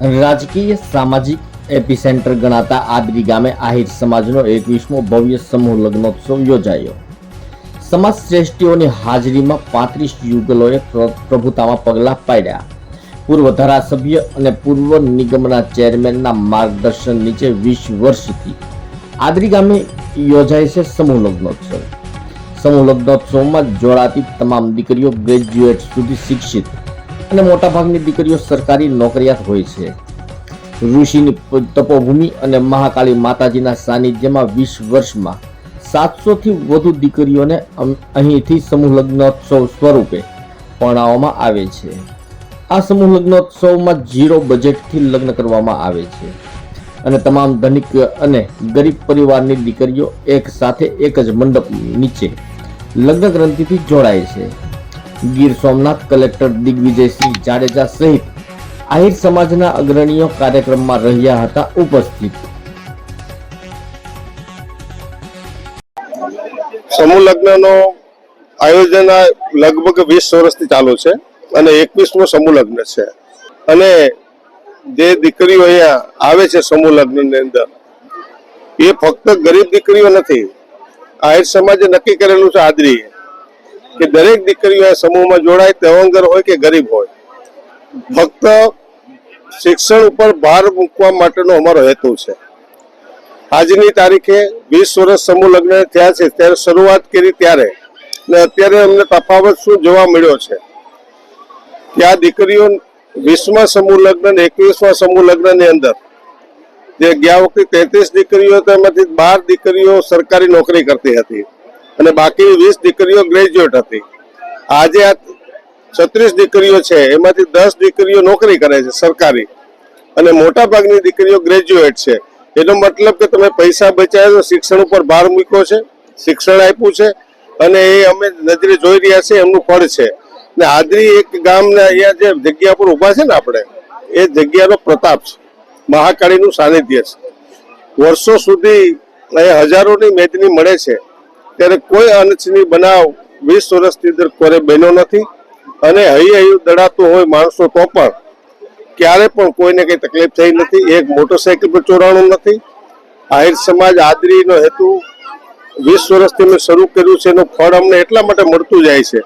રાજકીય સામાજિક એપિસેન્ટર ગણાતા આદરી ગામે આહિર સમાજનો એકવીસમો ભવ્ય સમૂહ લગ્નોત્સવ યોજાયો. સમાજ શ્રેષ્ઠીઓની હાજરીમાં પાંત્રીસ યુગલોએ પ્રભુતામાં પગલાં પાડ્યા. પૂર્વ ધારાસભ્ય અને પૂર્વ નિગમના ચેરમેનના માર્ગદર્શન નીચે વીસ વર્ષથી આદરી ગામે યોજાય છે સમૂહ લગ્નોત્સવ. સમૂહ લગ્નોત્સવમાં જોડાતી તમામ દીકરીઓ ગ્રેજ્યુએટ સુધી શિક્ષિત અને મોટાભાગની દીકરીઓ સરકારી નોકરિયાત હોય છે. ઋષિની તપોભૂમિ અને મહાકાળી માતાજીના સાનિધ્યમાં વીસ વર્ષમાં સાતસોથી વધુ દીકરીઓને અહીંથી સમૂહ લગ્નોત્સવ સ્વરૂપે પરણાવવામાં આવે છે. આ સમૂહ લગ્નોત્સવમાં ઝીરો બજેટથી લગ્ન કરવામાં આવે છે. અને તમામ ધનિક અને ગરીબ પરિવારની દીકરીઓ એક સાથે એક જ મંડપ નીચે લગ્ન ગ્રંથિથી જોડાય છે. ગીર સોમનાથ કલેક્ટર દિગ્વિજયસિંહ જાડેજા સહિત આહિર સમાજના અગ્રણીઓ કાર્યક્રમમાં રહ્યા હતા ઉપસ્થિત. સમૂહ લગ્નનો આયોજન લગભગ વીસ વર્ષથી ચાલુ છે અને એકવીસમો સમૂહ લગ્ન છે. અને જે દીકરીઓ અહીંયા આવે છે સમૂહ લગ્નની અંદર, એ ફક્ત ગરીબ દીકરીઓ નથી, આહિર સમાજે નક્કી કરેલું છે આદરી. કે દરેક દીકરીઓ આ સમૂહમાં જોડાય તેવંગર હોય કે ગરીબ હોય. ફક્ત શિક્ષણ ઉપર ભાર મૂકવા માટેનો અમારો હેતુ છે. આજની તારીખે વીસ વર્ષ સમૂહ લગ્ન થયા છે, ત્યારે શરૂઆત કરી ત્યારે ને અત્યારે અમને તફાવત શું જોવા મળ્યો છે? કે આ દીકરીઓ વીસમાં સમૂહ લગ્ન એકવીસમાં સમૂહ લગ્નની અંદર જે ગયા વખતે તેત્રીસ દીકરીઓ તેમાંથી બાર દીકરીઓ સરકારી નોકરી કરતી હતી. અને બાકી વીસ દીકરીઓ ગ્રેજ્યુએટ હતી. આજે આ છત્રીસ દીકરીઓ છે, એમાંથી દસ દીકરીઓ નોકરી કરે છે, સરકારી. અને મોટા ભાગની દીકરીઓ ગ્રેજ્યુએટ છે. એનો મતલબ કે તમે પૈસા બચાવ્યા તો શિક્ષણ ઉપર ભાર મૂક્યો છે, શિક્ષણ આપ્યું છે, અને એ અમે નજરે જોઈ રહ્યા છે એમનું ફળ છે. ને આદરી એક ગામને અહીંયા જે જગ્યા પર ઊભા છે ને આપણે, એ જગ્યાનો પ્રતાપ છે. મહાકાળીનું સાનિધ્ય છે. વર્ષો સુધી અહીંયા હજારોની મેદની મળે છે. ત્યારે કોઈ અનચની બનાવ વીસ વર્ષની અંદર કોરે બન્યો નથી. અને હૈયું હૈયું દડાતું હોય માણસો તો પણ ક્યારે પણ કોઈને કંઈ તકલીફ થઈ નથી. એક મોટરસાઇકલ પર ચોરાણું નથી. આહિર સમાજ આદરીનો હેતુ વીસ વર્ષથી મેં શરૂ કર્યું છે. એનું ફળ અમને એટલા માટે મળતું જાય છે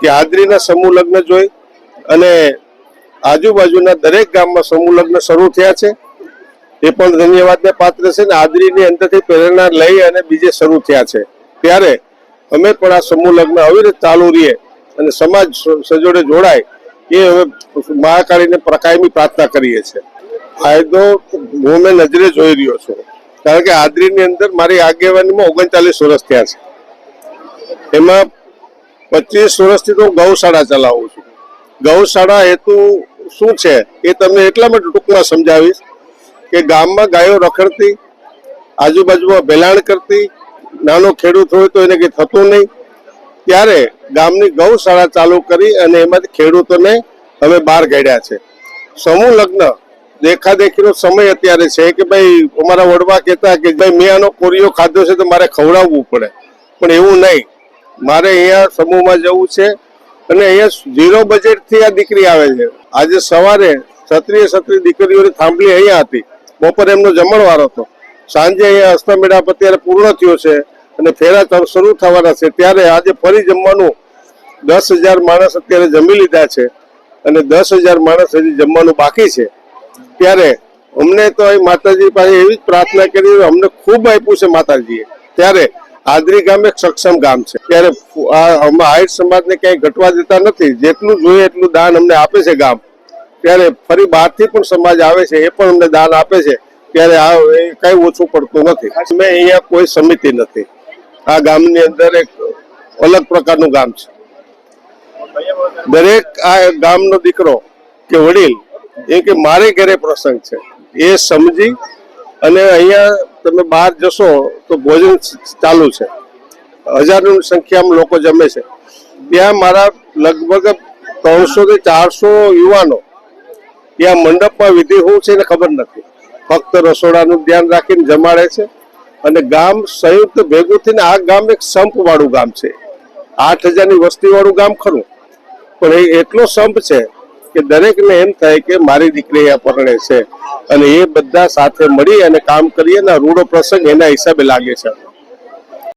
કે આદરીના સમૂહ લગ્ન જોઈ અને આજુબાજુના દરેક ગામમાં સમૂહ લગ્ન શરૂ થયા છે. એ પણ ધન્યવાદને પાત્ર છે ને આદરીની અંદરથી પ્રેરણા લઈ અને બીજે શરૂ થયા છે. ત્યારે અમે પણ આ સમૂહ લગ્ન આવી રીતે ચાલુ રહીએ અને સમાજ સજોડે જોડાય, એ હવે મહાકાળીને પ્રકાયમી પ્રાર્થના કરીએ છીએ. ફાયદો હું મેં નજરે જોઈ રહ્યો છું. કારણ કે આદરીની અંદર મારી આગેવાનીમાં ઓગણચાલીસ વર્ષ થયા છે. એમાં પચીસ વર્ષથી તો હું ગૌશાળા ચલાવું છું. ગૌશાળા હેતુ શું છે એ તમને એટલા માટે ટૂંકમાં સમજાવીશ કે ગામમાં ગાયો રખડતી, આજુબાજુમાં ભેલાણ કરતી નાનો ખેડૂત હોય તો એને કંઈ થતું નહીં. ત્યારે ગામની ગૌશાળા ચાલુ કરી અને એમાંથી ખેડૂતોને હવે બહાર કાઢ્યા છે. સમૂહ લગ્ન, દેખાદેખીનો સમય અત્યારે છે કે ભાઈ અમારા વડવા કહેતા કે ભાઈ મેં આનો કોરિયો ખાધો છે તો મારે ખવડાવવું પડે. પણ એવું નહીં. મારે અહીંયા સમૂહમાં જવું છે અને અહીંયા ઝીરો બજેટથી આ દીકરી આવે છે. આજે સવારે છત્રીએ છત્રી દીકરીઓની થાંભલી અહીંયા હતી. બપોરે એમનો જમણવાર હતો. સાંજે અહીંયા અષ્ટમેળાપ અત્યારે પૂર્ણ થયો છે અને ફેરા શરૂ થવાના છે. ત્યારે આજે ફરી જમવાનું દસ હજાર માણસ અત્યારે જમી લીધા છે અને દસ હજાર માણસ હજી જમવાનું બાકી છે. ત્યારે અમને તો અહીં માતાજી પાસે એવી જ પ્રાર્થના કરી, અમને ખૂબ આપ્યું છે માતાજીએ. ત્યારે આદરી ગામ એક સક્ષમ ગામ છે. ત્યારે અમે આહિર સમાજને ક્યાંય ઘટવા દેતા નથી. જેટલું જોઈએ એટલું દાન અમને આપે છે ગામ. ત્યારે ફરી બહારથી પણ સમાજ આવે છે, એ પણ અમને દાન આપે છે. ત્યારે આ કઈ ઓછું પડતું નથી. અમે અહીંયા કોઈ સમિતિ નથી. આ ગામની અંદર એક અલગ પ્રકારનું ગામ છે. દરેક આ ગામનો દીકરો કે વડીલ, એ કે મારે ઘરે પ્રસંગ છે. એ સમજી અને અહીંયા તમે બહાર જશો તો ભોજન ચાલુ છે. હજારોની સંખ્યામાં લોકો જમે છે. ત્યાં મારા લગભગ ત્રણસો થી ચારસો યુવાનો ત્યાં મંડપમાં વિધિ શું છે એને ખબર નથી. ફક્ત રસોડાનું ધ્યાન રાખીને જમાડે છે અને ગામ સંયુક્ત ભેગું થઈને આ ગામ એક સંપ વાળું ગામ છે. આઠ હજારની વસ્તી વાળું ગામ ખરું. પણ એ એટલો સંપ છે કે દરેકને એમ થાય કે મારી દીકરી અહીંયા પરણે છે. અને એ બધા સાથે મળી અને કામ કરીએ ને આ રૂડો પ્રસંગ એના હિસાબે લાગે છે.